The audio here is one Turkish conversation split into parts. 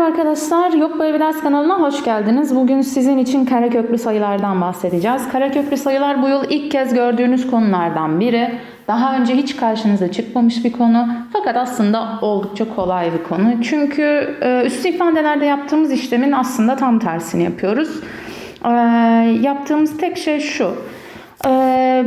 Merhaba arkadaşlar, Yok Böyle Ders kanalına hoş geldiniz. Bugün sizin için kareköklü sayılardan bahsedeceğiz. Kareköklü sayılar bu yıl ilk kez gördüğünüz konulardan biri. Daha önce hiç karşınıza çıkmamış bir konu. Fakat aslında oldukça kolay bir konu. Çünkü e, üstü ifadelerde yaptığımız işlemin aslında tam tersini yapıyoruz. E, yaptığımız tek şey şu. Ee,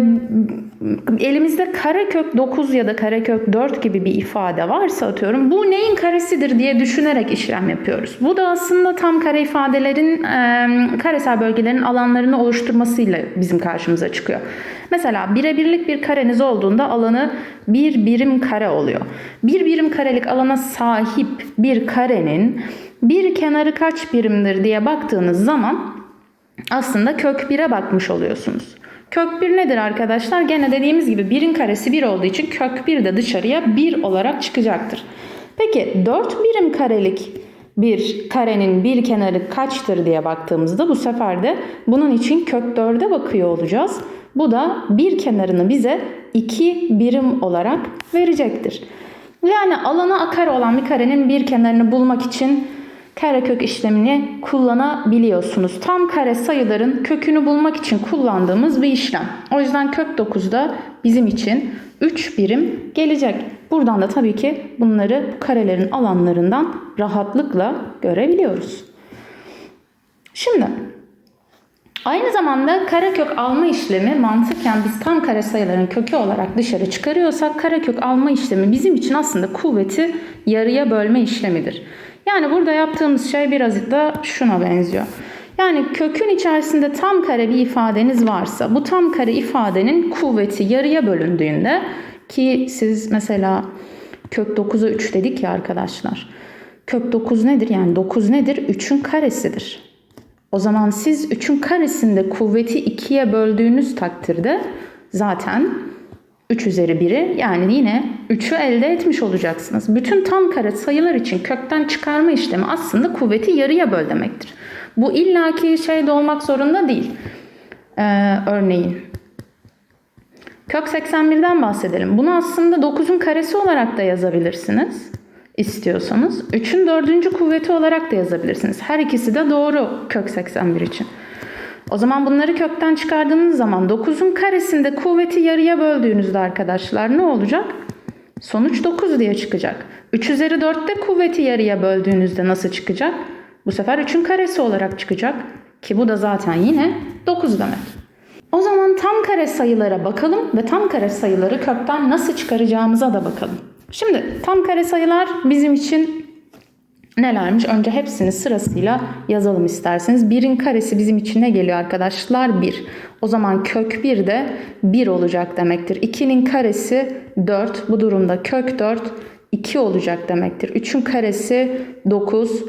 elimizde karekök 9 ya da karekök 4 gibi bir ifade varsa atıyorum bu neyin karesidir diye düşünerek işlem yapıyoruz. Bu da aslında tam kare ifadelerin e, karesel bölgelerin alanlarını oluşturmasıyla bizim karşımıza çıkıyor. Mesela birebirlik bir kareniz olduğunda alanı bir birim kare oluyor. Bir birim karelik alana sahip bir karenin bir kenarı kaç birimdir diye baktığınız zaman aslında kök 1'e bakmış oluyorsunuz. Kök 1 nedir arkadaşlar? Gene dediğimiz gibi 1'in karesi 1 olduğu için kök 1 de dışarıya 1 olarak çıkacaktır. Peki 4 birim karelik bir karenin bir kenarı kaçtır diye baktığımızda bu sefer de bunun için kök 4'e bakıyor olacağız. Bu da bir kenarını bize 2 birim olarak verecektir. Yani alana akar olan bir karenin bir kenarını bulmak için karekök işlemini kullanabiliyorsunuz. Tam kare sayıların kökünü bulmak için kullandığımız bir işlem. O yüzden kök 9'da bizim için 3 birim gelecek. Buradan da tabii ki bunları karelerin alanlarından rahatlıkla görebiliyoruz. Şimdi Aynı zamanda karekök alma işlemi mantıken biz tam kare sayıların kökü olarak dışarı çıkarıyorsak karekök alma işlemi bizim için aslında kuvveti yarıya bölme işlemidir. Yani burada yaptığımız şey birazcık da şuna benziyor. Yani kökün içerisinde tam kare bir ifadeniz varsa bu tam kare ifadenin kuvveti yarıya bölündüğünde ki siz mesela kök 9'a 3 dedik ya arkadaşlar. Kök 9 nedir? Yani 9 nedir? 3'ün karesidir. O zaman siz 3'ün karesinde kuvveti 2'ye böldüğünüz takdirde zaten 3 üzeri 1'i yani yine 3'ü elde etmiş olacaksınız. Bütün tam kare sayılar için kökten çıkarma işlemi aslında kuvveti yarıya böl demektir. Bu illaki şey de olmak zorunda değil. Ee, örneğin kök 81'den bahsedelim. Bunu aslında 9'un karesi olarak da yazabilirsiniz istiyorsanız. 3'ün dördüncü kuvveti olarak da yazabilirsiniz. Her ikisi de doğru kök 81 için. O zaman bunları kökten çıkardığınız zaman 9'un karesinde kuvveti yarıya böldüğünüzde arkadaşlar ne olacak? Sonuç 9 diye çıkacak. 3 üzeri 4'te kuvveti yarıya böldüğünüzde nasıl çıkacak? Bu sefer 3'ün karesi olarak çıkacak. Ki bu da zaten yine 9 demek. O zaman tam kare sayılara bakalım ve tam kare sayıları kökten nasıl çıkaracağımıza da bakalım. Şimdi tam kare sayılar bizim için nelermiş? Önce hepsini sırasıyla yazalım isterseniz. 1'in karesi bizim için ne geliyor arkadaşlar? 1. O zaman kök 1 de 1 olacak demektir. 2'nin karesi 4. Bu durumda kök 4 2 olacak demektir. 3'ün karesi 9.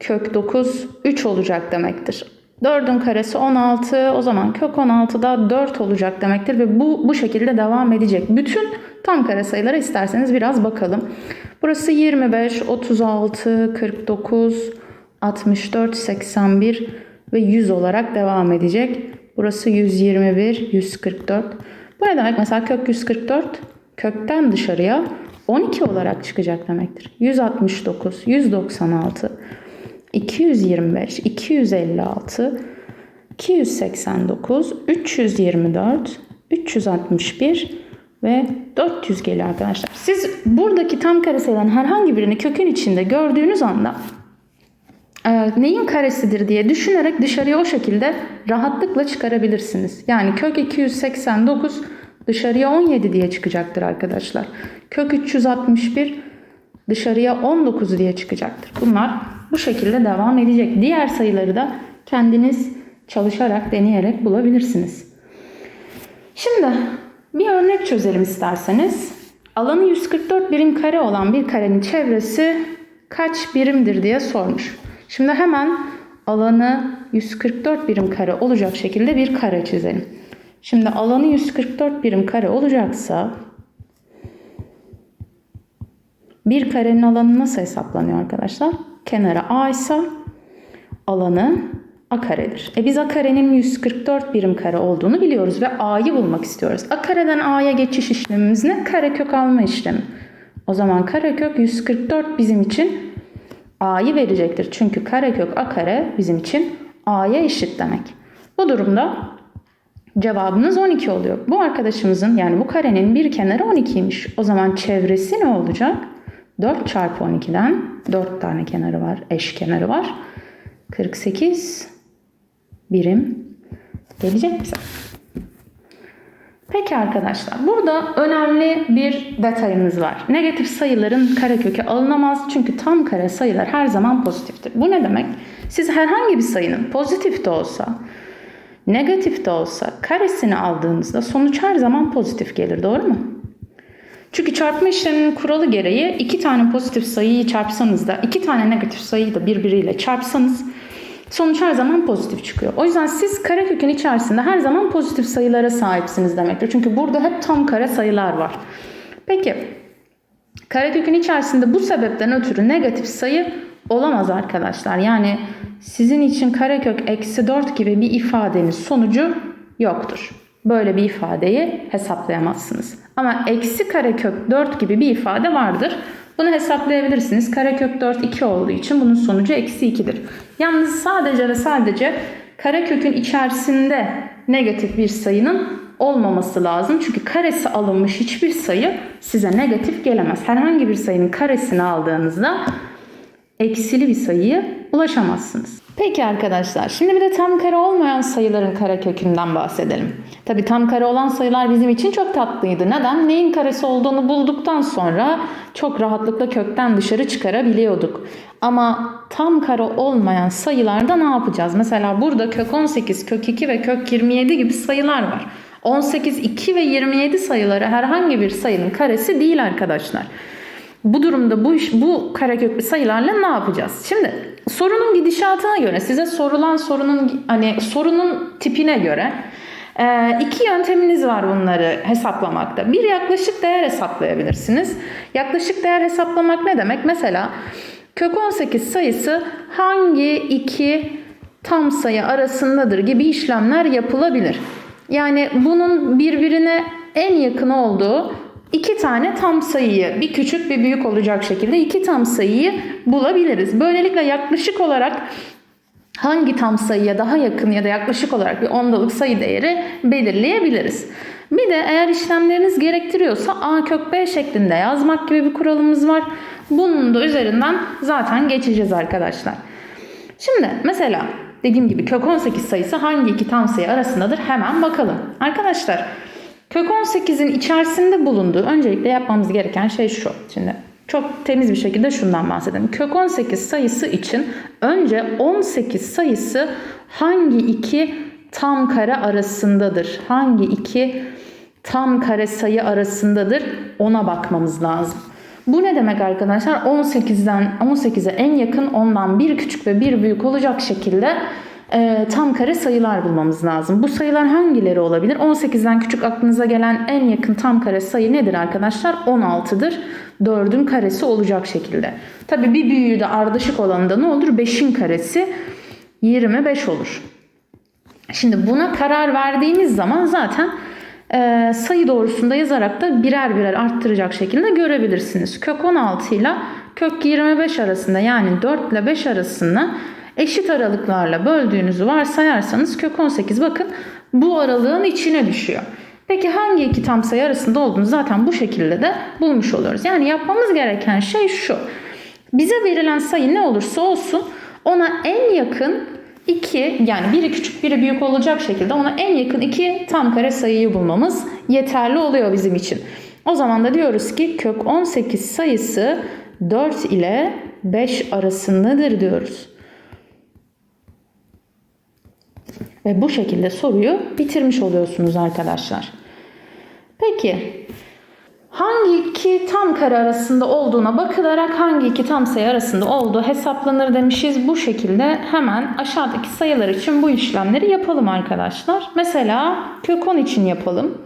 Kök 9 3 olacak demektir. 4'ün karesi 16. O zaman kök 16 da 4 olacak demektir ve bu bu şekilde devam edecek. Bütün tam kare sayılara isterseniz biraz bakalım. Burası 25, 36, 49, 64, 81 ve 100 olarak devam edecek. Burası 121, 144. Bu ne demek? Mesela kök 144 kökten dışarıya 12 olarak çıkacak demektir. 169, 196, 225, 256, 289, 324, 361 ve 400 geliyor arkadaşlar. Siz buradaki tam kare sayıların herhangi birini kökün içinde gördüğünüz anda e, neyin karesidir diye düşünerek dışarıya o şekilde rahatlıkla çıkarabilirsiniz. Yani kök 289 dışarıya 17 diye çıkacaktır arkadaşlar. Kök 361 dışarıya 19 diye çıkacaktır. Bunlar bu şekilde devam edecek. Diğer sayıları da kendiniz çalışarak, deneyerek bulabilirsiniz. Şimdi bir örnek çözelim isterseniz. Alanı 144 birim kare olan bir karenin çevresi kaç birimdir diye sormuş. Şimdi hemen alanı 144 birim kare olacak şekilde bir kare çizelim. Şimdi alanı 144 birim kare olacaksa bir karenin alanı nasıl hesaplanıyor arkadaşlar? Kenara A ise alanı A karedir. E biz A karenin 144 birim kare olduğunu biliyoruz ve A'yı bulmak istiyoruz. A kareden A'ya geçiş işlemimiz ne? Karekök alma işlemi. O zaman karekök 144 bizim için a'yı verecektir. Çünkü karekök a kare bizim için a'ya eşit demek. Bu durumda cevabımız 12 oluyor. Bu arkadaşımızın yani bu karenin bir kenarı 12'ymiş. O zaman çevresi ne olacak? 4 çarpı 12'den 4 tane kenarı var, eş kenarı var. 48 birim gelecek bize. Peki arkadaşlar burada önemli bir detayımız var. Negatif sayıların karekökü alınamaz çünkü tam kare sayılar her zaman pozitiftir. Bu ne demek? Siz herhangi bir sayının pozitif de olsa, negatif de olsa karesini aldığınızda sonuç her zaman pozitif gelir. Doğru mu? Çünkü çarpma işleminin kuralı gereği iki tane pozitif sayıyı çarpsanız da iki tane negatif sayıyı da birbiriyle çarpsanız sonuç her zaman pozitif çıkıyor. O yüzden siz karekökün içerisinde her zaman pozitif sayılara sahipsiniz demektir. Çünkü burada hep tam kare sayılar var. Peki karekökün içerisinde bu sebepten ötürü negatif sayı olamaz arkadaşlar. Yani sizin için karekök eksi 4 gibi bir ifadenin sonucu yoktur. Böyle bir ifadeyi hesaplayamazsınız. Ama eksi karekök 4 gibi bir ifade vardır. Bunu hesaplayabilirsiniz. Karekök 4 2 olduğu için bunun sonucu eksi 2'dir. Yalnız sadece ve sadece karekökün içerisinde negatif bir sayının olmaması lazım. Çünkü karesi alınmış hiçbir sayı size negatif gelemez. Herhangi bir sayının karesini aldığınızda eksili bir sayıya ulaşamazsınız. Peki arkadaşlar şimdi bir de tam kare olmayan sayıların karekökünden bahsedelim. Tabi tam kare olan sayılar bizim için çok tatlıydı. Neden? Neyin karesi olduğunu bulduktan sonra çok rahatlıkla kökten dışarı çıkarabiliyorduk. Ama tam kare olmayan sayılarda ne yapacağız? Mesela burada kök 18, kök 2 ve kök 27 gibi sayılar var. 18, 2 ve 27 sayıları herhangi bir sayının karesi değil arkadaşlar. Bu durumda bu iş bu kareköklü sayılarla ne yapacağız? Şimdi sorunun gidişatına göre size sorulan sorunun hani sorunun tipine göre e, iki yönteminiz var bunları hesaplamakta. Bir yaklaşık değer hesaplayabilirsiniz. Yaklaşık değer hesaplamak ne demek? Mesela kök 18 sayısı hangi iki tam sayı arasındadır gibi işlemler yapılabilir. Yani bunun birbirine en yakın olduğu iki tane tam sayıyı bir küçük bir büyük olacak şekilde iki tam sayıyı bulabiliriz. Böylelikle yaklaşık olarak hangi tam sayıya daha yakın ya da yaklaşık olarak bir ondalık sayı değeri belirleyebiliriz. Bir de eğer işlemleriniz gerektiriyorsa a kök b şeklinde yazmak gibi bir kuralımız var. Bunun da üzerinden zaten geçeceğiz arkadaşlar. Şimdi mesela dediğim gibi kök 18 sayısı hangi iki tam sayı arasındadır hemen bakalım. Arkadaşlar Kök 18'in içerisinde bulunduğu öncelikle yapmamız gereken şey şu. Şimdi çok temiz bir şekilde şundan bahsedelim. Kök 18 sayısı için önce 18 sayısı hangi iki tam kare arasındadır? Hangi iki tam kare sayı arasındadır? Ona bakmamız lazım. Bu ne demek arkadaşlar? 18'den 18'e en yakın ondan bir küçük ve bir büyük olacak şekilde e, tam kare sayılar bulmamız lazım. Bu sayılar hangileri olabilir? 18'den küçük aklınıza gelen en yakın tam kare sayı nedir arkadaşlar? 16'dır. 4'ün karesi olacak şekilde. Tabii bir büyüğü de ardışık olanında ne olur? 5'in karesi 25 olur. Şimdi buna karar verdiğimiz zaman zaten e, sayı doğrusunda yazarak da birer birer arttıracak şekilde görebilirsiniz. Kök 16 ile kök 25 arasında yani 4 ile 5 arasında eşit aralıklarla böldüğünüzü varsayarsanız kök 18 bakın bu aralığın içine düşüyor. Peki hangi iki tam sayı arasında olduğunu zaten bu şekilde de bulmuş oluyoruz. Yani yapmamız gereken şey şu. Bize verilen sayı ne olursa olsun ona en yakın iki yani biri küçük biri büyük olacak şekilde ona en yakın iki tam kare sayıyı bulmamız yeterli oluyor bizim için. O zaman da diyoruz ki kök 18 sayısı 4 ile 5 arasındadır diyoruz. Ve bu şekilde soruyu bitirmiş oluyorsunuz arkadaşlar. Peki hangi iki tam kare arasında olduğuna bakılarak hangi iki tam sayı arasında olduğu hesaplanır demişiz. Bu şekilde hemen aşağıdaki sayılar için bu işlemleri yapalım arkadaşlar. Mesela kök 10 için yapalım.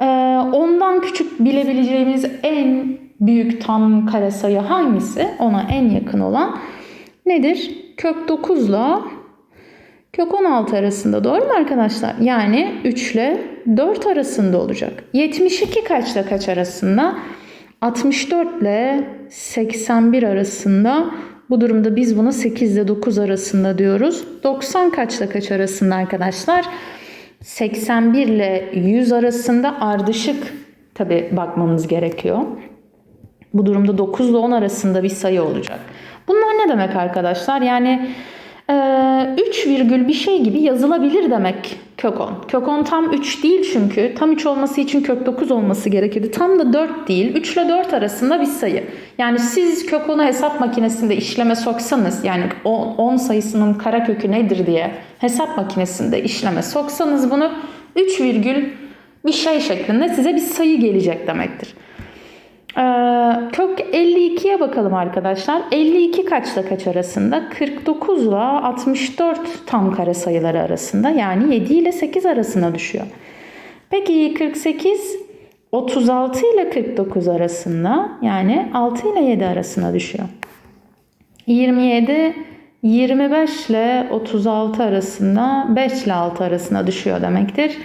Ee, ondan küçük bilebileceğimiz en büyük tam kare sayı hangisi? Ona en yakın olan nedir? Kök 9 ile Kök 16 arasında doğru mu arkadaşlar? Yani 3 ile 4 arasında olacak. 72 kaçla kaç arasında? 64 ile 81 arasında Bu durumda biz buna 8 ile 9 arasında diyoruz. 90 kaçla kaç arasında arkadaşlar? 81 ile 100 arasında ardışık tabi bakmamız gerekiyor. Bu durumda 9 ile 10 arasında bir sayı olacak. Bunlar ne demek arkadaşlar? Yani 3 virgül bir şey gibi yazılabilir demek kök 10. Kök 10 tam 3 değil çünkü. Tam 3 olması için kök 9 olması gerekirdi. Tam da 4 değil. 3 ile 4 arasında bir sayı. Yani siz kök 10'u hesap makinesinde işleme soksanız yani 10 sayısının kara kökü nedir diye hesap makinesinde işleme soksanız bunu 3 virgül bir şey şeklinde size bir sayı gelecek demektir. Ee, kök 52'ye bakalım arkadaşlar. 52 kaçla kaç arasında? 49 ile 64 tam kare sayıları arasında. Yani 7 ile 8 arasına düşüyor. Peki 48 36 ile 49 arasında yani 6 ile 7 arasına düşüyor. 27 25 ile 36 arasında 5 ile 6 arasına düşüyor demektir.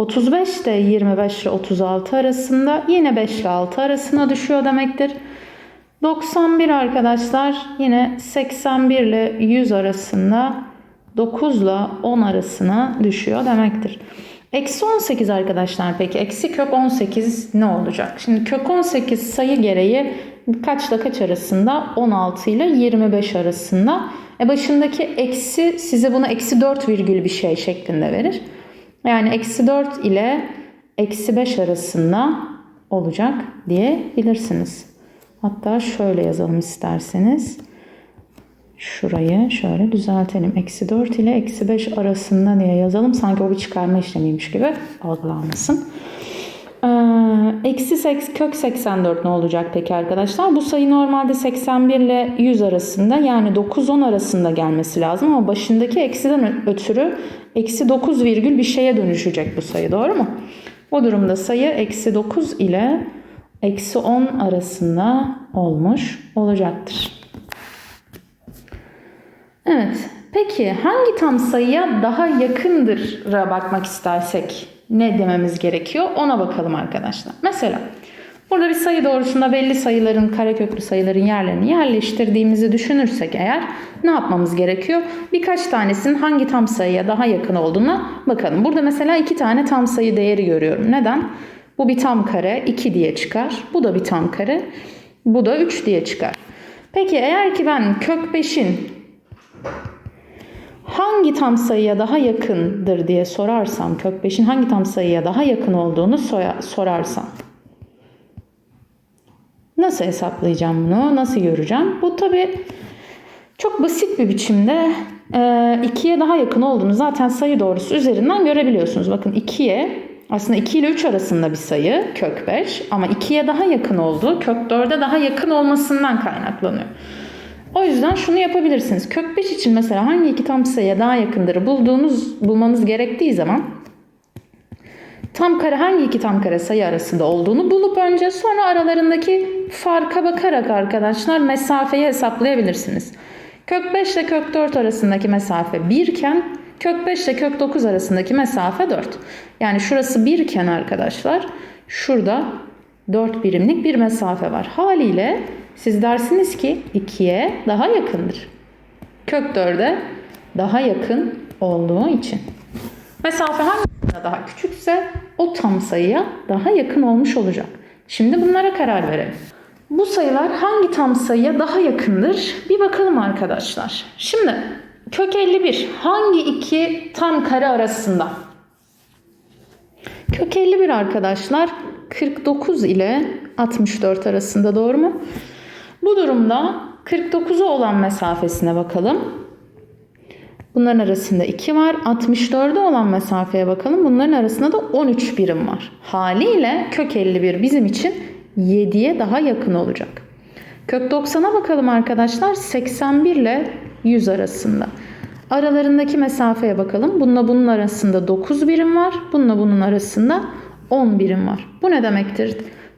35 de 25 ile 36 arasında yine 5 ile 6 arasına düşüyor demektir. 91 arkadaşlar yine 81 ile 100 arasında 9 ile 10 arasına düşüyor demektir. Eksi 18 arkadaşlar peki eksi kök 18 ne olacak? Şimdi kök 18 sayı gereği kaçla kaç arasında? 16 ile 25 arasında. E başındaki eksi size bunu eksi 4 virgül bir şey şeklinde verir. Yani eksi 4 ile eksi 5 arasında olacak diyebilirsiniz. Hatta şöyle yazalım isterseniz. Şurayı şöyle düzeltelim. Eksi 4 ile eksi 5 arasında diye yazalım. Sanki o bir çıkarma işlemiymiş gibi algılanmasın. Eksi seks, kök 84 ne olacak peki arkadaşlar? Bu sayı normalde 81 ile 100 arasında yani 9-10 arasında gelmesi lazım ama başındaki eksiden ötürü eksi 9 virgül bir şeye dönüşecek bu sayı doğru mu? O durumda sayı eksi 9 ile eksi 10 arasında olmuş olacaktır. Evet. Peki hangi tam sayıya daha yakındır'a bakmak istersek ne dememiz gerekiyor ona bakalım arkadaşlar. Mesela burada bir sayı doğrusunda belli sayıların kareköklü sayıların yerlerini yerleştirdiğimizi düşünürsek eğer ne yapmamız gerekiyor? Birkaç tanesinin hangi tam sayıya daha yakın olduğuna bakalım. Burada mesela iki tane tam sayı değeri görüyorum. Neden? Bu bir tam kare 2 diye çıkar. Bu da bir tam kare. Bu da 3 diye çıkar. Peki eğer ki ben kök 5'in hangi tam sayıya daha yakındır diye sorarsam, kök 5'in hangi tam sayıya daha yakın olduğunu sorarsam. Nasıl hesaplayacağım bunu? Nasıl göreceğim? Bu tabi çok basit bir biçimde 2'ye daha yakın olduğunu zaten sayı doğrusu üzerinden görebiliyorsunuz. Bakın 2'ye aslında 2 ile 3 arasında bir sayı kök 5 ama 2'ye daha yakın olduğu kök 4'e daha yakın olmasından kaynaklanıyor. O yüzden şunu yapabilirsiniz. Kök 5 için mesela hangi iki tam sayıya daha yakındır bulduğunuz bulmanız gerektiği zaman tam kare hangi iki tam kare sayı arasında olduğunu bulup önce sonra aralarındaki farka bakarak arkadaşlar mesafeyi hesaplayabilirsiniz. Kök 5 ile kök 4 arasındaki mesafe 1 iken kök 5 ile kök 9 arasındaki mesafe 4. Yani şurası 1 iken arkadaşlar şurada 4 birimlik bir mesafe var. Haliyle siz dersiniz ki 2'ye daha yakındır. Kök 4'e daha yakın olduğu için. Mesafe hangisine daha küçükse o tam sayıya daha yakın olmuş olacak. Şimdi bunlara karar verelim. Bu sayılar hangi tam sayıya daha yakındır? Bir bakalım arkadaşlar. Şimdi kök 51 hangi iki tam kare arasında? Kök 51 arkadaşlar 49 ile 64 arasında doğru mu? Bu durumda 49'a olan mesafesine bakalım. Bunların arasında 2 var. 64'e olan mesafeye bakalım. Bunların arasında da 13 birim var. Haliyle kök 51 bizim için 7'ye daha yakın olacak. Kök 90'a bakalım arkadaşlar. 81 ile 100 arasında. Aralarındaki mesafeye bakalım. Bununla bunun arasında 9 birim var. Bununla bunun arasında 10 birim var. Bu ne demektir?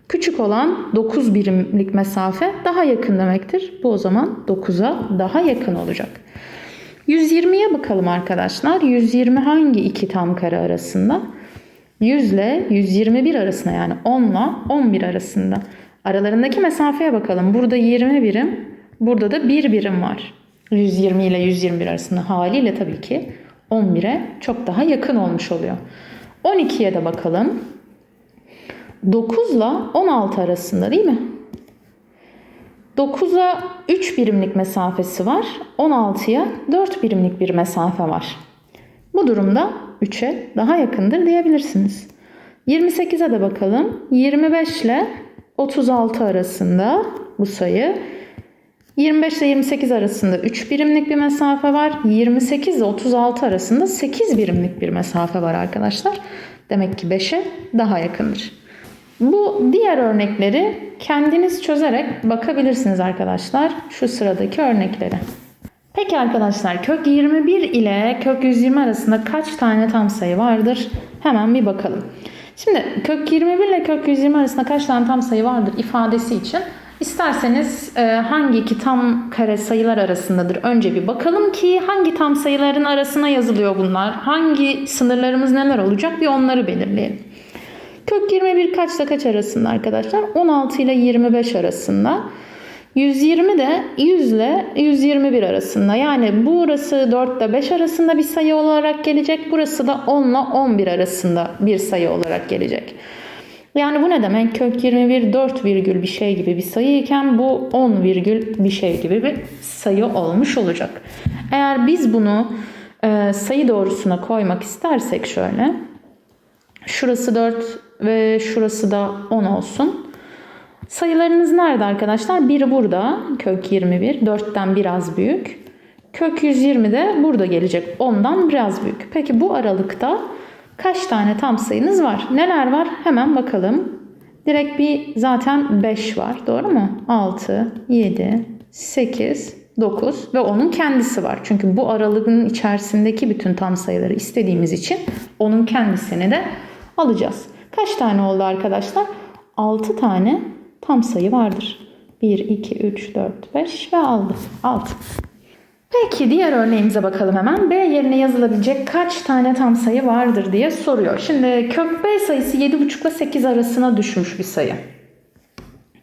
Küçük olan 9 birimlik mesafe daha yakın demektir. Bu o zaman 9'a daha yakın olacak. 120'ye bakalım arkadaşlar. 120 hangi iki tam kare arasında? 100 ile 121 arasında yani 10 ile 11 arasında. Aralarındaki mesafeye bakalım. Burada 20 birim, Burada da bir birim var. 120 ile 121 arasında haliyle tabii ki 11'e çok daha yakın olmuş oluyor. 12'ye de bakalım. 9 ile 16 arasında değil mi? 9'a 3 birimlik mesafesi var. 16'ya 4 birimlik bir mesafe var. Bu durumda 3'e daha yakındır diyebilirsiniz. 28'e de bakalım. 25 ile 36 arasında bu sayı. 25 ile 28 arasında 3 birimlik bir mesafe var. 28 ile 36 arasında 8 birimlik bir mesafe var arkadaşlar. Demek ki 5'e daha yakındır. Bu diğer örnekleri kendiniz çözerek bakabilirsiniz arkadaşlar. Şu sıradaki örneklere. Peki arkadaşlar kök 21 ile kök 120 arasında kaç tane tam sayı vardır? Hemen bir bakalım. Şimdi kök 21 ile kök 120 arasında kaç tane tam sayı vardır ifadesi için isterseniz e, hangi iki tam kare sayılar arasındadır önce bir bakalım ki hangi tam sayıların arasına yazılıyor bunlar? Hangi sınırlarımız neler olacak bir onları belirleyelim. Kök 21 kaçla kaç arasında arkadaşlar? 16 ile 25 arasında. 120 de 100 ile 121 arasında. Yani burası 4 ile 5 arasında bir sayı olarak gelecek. Burası da 10 ile 11 arasında bir sayı olarak gelecek. Yani bu ne demek? Kök 21 4 virgül bir şey gibi bir sayı iken bu 10 virgül bir şey gibi bir sayı olmuş olacak. Eğer biz bunu e, sayı doğrusuna koymak istersek şöyle. Şurası 4 ve şurası da 10 olsun. Sayılarınız nerede arkadaşlar? Biri burada. Kök 21. 4'ten biraz büyük. Kök 120 de burada gelecek. 10'dan biraz büyük. Peki bu aralıkta kaç tane tam sayınız var? Neler var? Hemen bakalım. Direkt bir zaten 5 var. Doğru mu? 6, 7, 8, 9 ve onun kendisi var. Çünkü bu aralığın içerisindeki bütün tam sayıları istediğimiz için onun kendisini de alacağız. Kaç tane oldu arkadaşlar? 6 tane tam sayı vardır. 1, 2, 3, 4, 5 ve aldı. 6. Peki diğer örneğimize bakalım hemen. B yerine yazılabilecek kaç tane tam sayı vardır diye soruyor. Şimdi kök B sayısı 7,5 ile 8 arasına düşmüş bir sayı.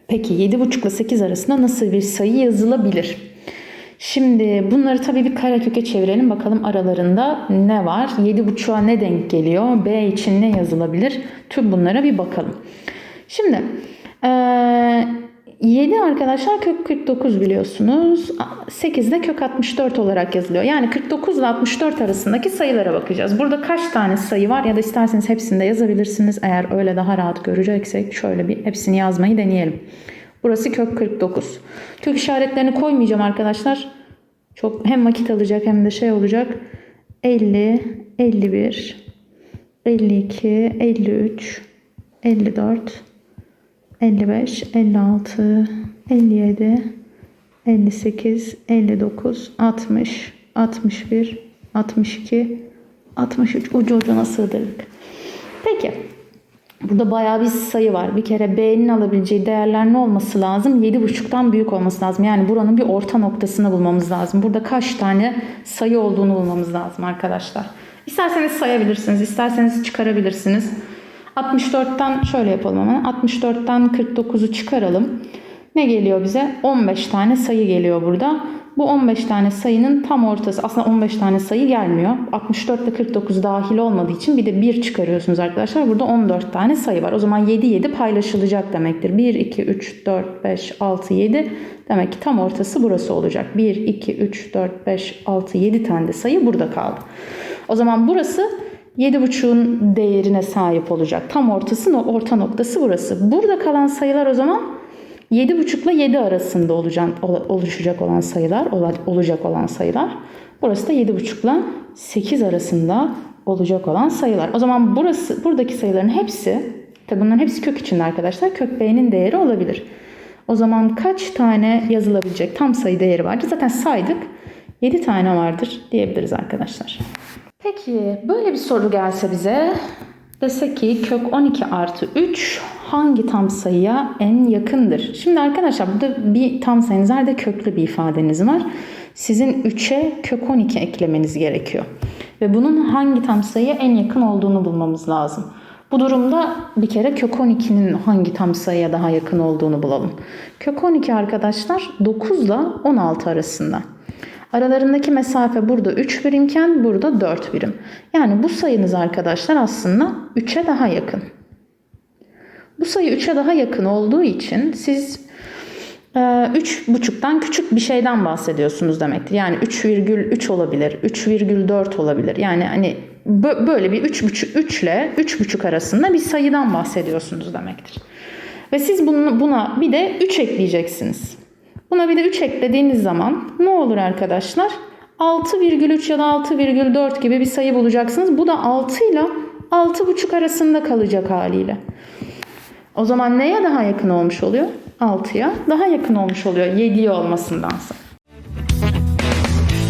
Peki 7,5 ile 8 arasında nasıl bir sayı yazılabilir? Şimdi bunları tabii bir kareköke çevirelim. Bakalım aralarında ne var? 7,5'a ne denk geliyor? B için ne yazılabilir? Tüm bunlara bir bakalım. Şimdi ee, 7 arkadaşlar kök 49 biliyorsunuz. 8 de kök 64 olarak yazılıyor. Yani 49 ile 64 arasındaki sayılara bakacağız. Burada kaç tane sayı var ya da isterseniz hepsini de yazabilirsiniz. Eğer öyle daha rahat göreceksek şöyle bir hepsini yazmayı deneyelim. Burası kök 49. Kök işaretlerini koymayacağım arkadaşlar. Çok hem vakit alacak hem de şey olacak. 50, 51, 52, 53, 54, 55, 56, 57, 58, 59, 60, 61, 62, 63 ucu ucuna sığdırdık. Peki. Burada bayağı bir sayı var. Bir kere B'nin alabileceği değerler ne olması lazım? 7,5'tan büyük olması lazım. Yani buranın bir orta noktasını bulmamız lazım. Burada kaç tane sayı olduğunu bulmamız lazım arkadaşlar. İsterseniz sayabilirsiniz, isterseniz çıkarabilirsiniz. 64'ten şöyle yapalım hemen. 64'ten 49'u çıkaralım. Ne geliyor bize? 15 tane sayı geliyor burada. Bu 15 tane sayının tam ortası. Aslında 15 tane sayı gelmiyor. 64 ile 49 dahil olmadığı için bir de 1 çıkarıyorsunuz arkadaşlar. Burada 14 tane sayı var. O zaman 7 7 paylaşılacak demektir. 1, 2, 3, 4, 5, 6, 7. Demek ki tam ortası burası olacak. 1, 2, 3, 4, 5, 6, 7 tane de sayı burada kaldı. O zaman burası 7,5'un değerine sahip olacak. Tam ortası, orta noktası burası. Burada kalan sayılar o zaman 7,5 ile 7 arasında olacak, oluşacak olan sayılar, olacak olan sayılar. Burası da 7,5 ile 8 arasında olacak olan sayılar. O zaman burası buradaki sayıların hepsi, tabi bunların hepsi kök içinde arkadaşlar. Kök B'nin değeri olabilir. O zaman kaç tane yazılabilecek tam sayı değeri vardır? Zaten saydık. 7 tane vardır diyebiliriz arkadaşlar. Peki böyle bir soru gelse bize dese ki kök 12 artı 3 hangi tam sayıya en yakındır? Şimdi arkadaşlar burada bir tam sayınız var köklü bir ifadeniz var. Sizin 3'e kök 12 eklemeniz gerekiyor. Ve bunun hangi tam sayıya en yakın olduğunu bulmamız lazım. Bu durumda bir kere kök 12'nin hangi tam sayıya daha yakın olduğunu bulalım. Kök 12 arkadaşlar 9 ile 16 arasında. Aralarındaki mesafe burada 3 birimken burada 4 birim. Yani bu sayınız arkadaşlar aslında 3'e daha yakın. Bu sayı 3'e daha yakın olduğu için siz e, üç buçuktan küçük bir şeyden bahsediyorsunuz demektir. Yani 3,3 olabilir, 3,4 olabilir. Yani hani bö- böyle bir 3,5 3 ile 3,5 arasında bir sayıdan bahsediyorsunuz demektir. Ve siz bunu, buna bir de 3 ekleyeceksiniz. Buna bir de 3 eklediğiniz zaman ne olur arkadaşlar? 6,3 ya da 6,4 gibi bir sayı bulacaksınız. Bu da 6 ile 6,5 arasında kalacak haliyle. O zaman neye daha yakın olmuş oluyor? 6'ya daha yakın olmuş oluyor 7'ye olmasındansa.